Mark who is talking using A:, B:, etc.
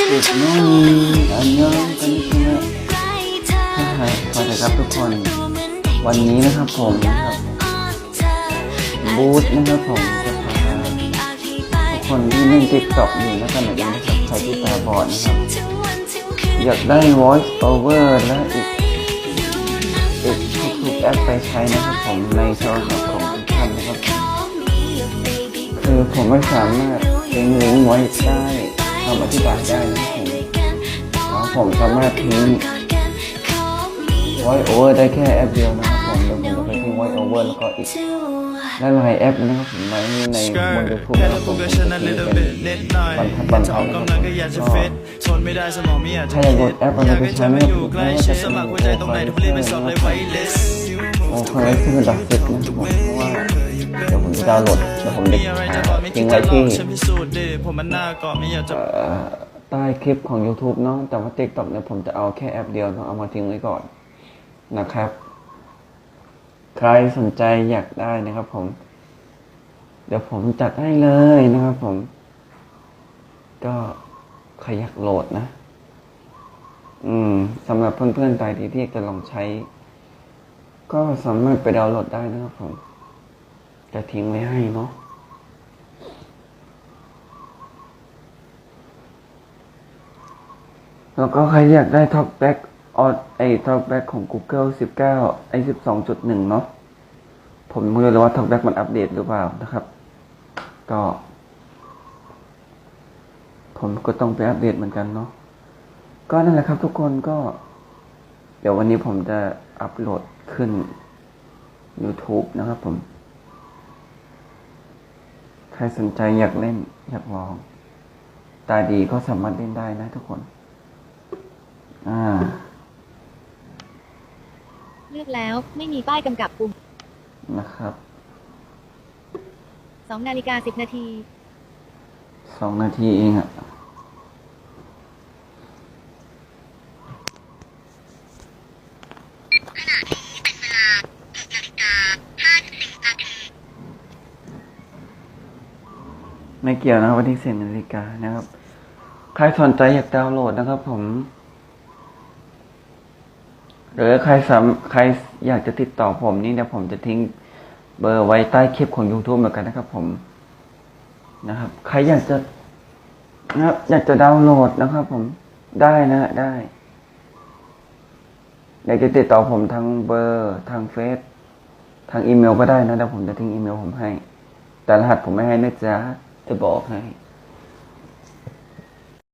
A: ฉันทำตัว
B: morning อันยองกันใช่ไหม
A: ใกล้เธอ
B: ใช่สวัสดีครับทุกคน วันนี้นะครับผมนะครับบูธนะครับผมจะพาทุกคนที่เล่นติ๊กต็อกอยู่ในขณะนี้นะครับใครที่ตาบอดนะครับ อยากได้ voice over และอีกอีกทุกๆแอปไปใช้นะครับผมในโทรศัพท์ของทุกท่านนะครับ คือผมไม่สามารถทิ้งลิงก์ไว้ได้ คำอธิบายได้นะครับผมอ๋อผมสามารถทิ้ง voice over ได้แค่แอปเดียวนะครับผมเดี๋ยวผมจะไปทิ้ง voice over แล้วก็อีกหลายๆแอปนะครับผมไว้ในบน YouTube
C: แค่
B: นะครั
C: ละ
B: บผ
C: กู
B: ม
C: ก็
B: จะ
C: ช
B: ทิ้ง
C: นะ
B: เป็
C: little
B: น
C: bit นิดหน่อย
B: บรรทัดบรร
C: ท
B: ทัดำนะค
C: กำ
B: รั
C: ลั
B: บ
C: งก็อยากจะ
B: ก็
C: ฟิตทนไม่ได้สมองไม่อยากจะ
B: ถ้าอยาก
C: คิ
B: ก
C: ด
B: ดแอปอะไร
C: อยาก
B: ไป
C: ให้เธ
B: ใช้
C: อ
B: ไม่
C: มา
B: ได้
C: อยู่ใกล้ชิดสมัครหัวใจตรงไหนทุกเพลงเป็นสอบเลยไว้ลิสต์
B: โอ้คอนเนคที่เป็นดับฟิตนะครับผมเพราะว่า เดี๋ยวผมจะดาวน์โหลดแล้วผมจะ
C: มีอาอกไม่คิ
B: ทิ้งไว้ที่ใต้คลิปของ YouTube เนาะแต่ว่า TikTok เนี่ยผมจะเอาแค่แอปเดียวเนาะเอามาทิ้งไว้ก่อนนะครับ ใครสนใจอยากได้นะครับ ผม เดี๋ยวผมจัดให้เลยนะครับ ผม ก็ใครอยากโหลดนะ อืมสำหรับเพื่อนๆตายที่ที่จะลองใช้ ก็สามารถไปดาวน์โหลดได้นะครับผม จะทิ้งไว้ให้เนาะแล้วก็ใครอยากได้ Talkback ออดไอ้ Talkback ของ Google 19 ไอ 12.1 เนาะผมไม่รู้เลยว่า Talkback มันอัปเดตหรือเปล่านะครับ ก็ ผมก็ต้องไปอัปเดตเหมือนกันเนาะก็นั่นแหละครับทุกคนก็ เดี๋ยววันนี้ผมจะอัปโหลดขึ้น YouTube นะครับผม รสนใจอยากเล่น อยากลอง ตาดีก็สามารถเล่นได้นะทุกคน อ่า
D: เลือกแล้วไม่มีป้ายกำกับปุ่ม
B: นะครับ
D: 2นาฬิกา10นาที
B: สองนาทีเองอะ ไม่เกี่ยวนะครับวันที่เซ็นนาฬิกานะครับ ใครสนใจอยากดาวน์โหลดนะครับผม หรือใครสามใครอยากจะติดต่อผมนี่เดี๋ยวผมจะทิ้งเบอร์ไว้ใต้คลิปของ YouTube เหมือนกันนะครับ ผม นะครับ ใครอยากจะนะครับ อยากจะดาวน์โหลดนะครับ ผมได้นะได้อยากจะติดต่อผมทางเบอร์ทางเฟซทางอีเมลก็ได้นะเดี๋ยวผมจะทิ้งอีเมลผมให้ แต่รหัสผมไม่ให้นะจ๊ะ The ball, right?